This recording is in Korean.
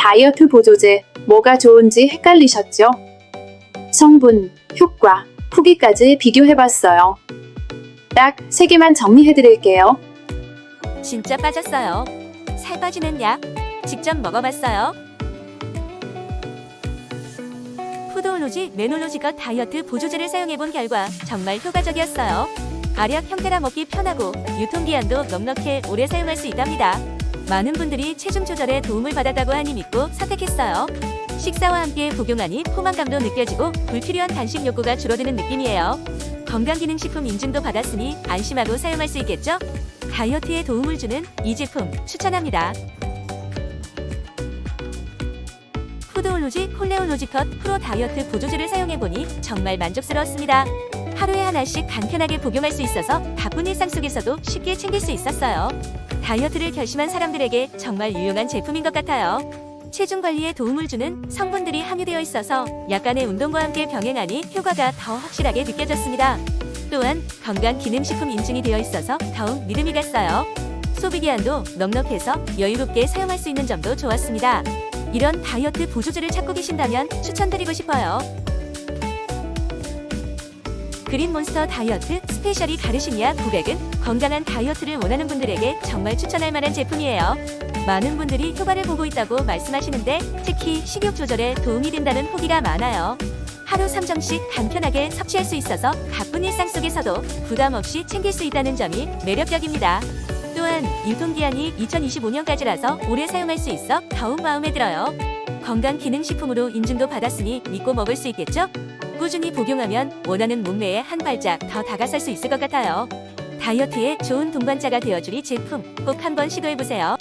다이어트 보조제 뭐가 좋은지 헷갈리셨죠? 성분, 효과, 후기까지 비교해봤어요. 딱 3개만 정리해드릴게요. 진짜 빠졌어요. 살 빠지는 약 직접 먹어봤어요. 푸드올로지 메놀로지가 다이어트 보조제를 사용해본 결과 정말 효과적이었어요. 알약 형태라 먹기 편하고 유통기한도 넉넉해 오래 사용할 수 있답니다. 많은 분들이 체중 조절에 도움을 받았다고 하니 믿고 선택했어요. 식사와 함께 복용하니 포만감도 느껴지고 불필요한 단식 욕구가 줄어드는 느낌이에요. 건강기능식품 인증도 받았으니 안심하고 사용할 수 있겠죠? 다이어트에 도움을 주는 이 제품 추천합니다. 푸드올로지 콜레올로지컷 프로 다이어트 보조제를 사용해보니 정말 만족스러웠습니다. 하루에 하나씩 간편하게 복용할 수 있어서 바쁜 일상 속에서도 쉽게 챙길 수 있었어요. 다이어트를 결심한 사람들에게 정말 유용한 제품인 것 같아요. 체중 관리에 도움을 주는 성분들이 함유되어 있어서 약간의 운동과 함께 병행하니 효과가 더 확실하게 느껴졌습니다. 또한 건강 기능식품 인증이 되어 있어서 더욱 믿음이 갔어요. 소비 기한도 넉넉해서 여유롭게 사용할 수 있는 점도 좋았습니다. 이런 다이어트 보조제를 찾고 계신다면 추천드리고 싶어요. 그린몬스터 다이어트 스페셜이 가르시니아 900은 건강한 다이어트를 원하는 분들에게 정말 추천할 만한 제품이에요. 많은 분들이 효과를 보고 있다고 말씀하시는데 특히 식욕 조절에 도움이 된다는 후기가 많아요. 하루 3정씩 간편하게 섭취할 수 있어서 바쁜 일상 속에서도 부담 없이 챙길 수 있다는 점이 매력적입니다. 또한 유통기한이 2025년까지라서 오래 사용할 수 있어 더욱 마음에 들어요. 건강 기능식품으로 인증도 받았으니 믿고 먹을 수 있겠죠? 꾸준히 복용하면 원하는 몸매에 한 발짝 더 다가설 수 있을 것 같아요. 다이어트에 좋은 동반자가 되어줄 이 제품 꼭 한번 시도해보세요.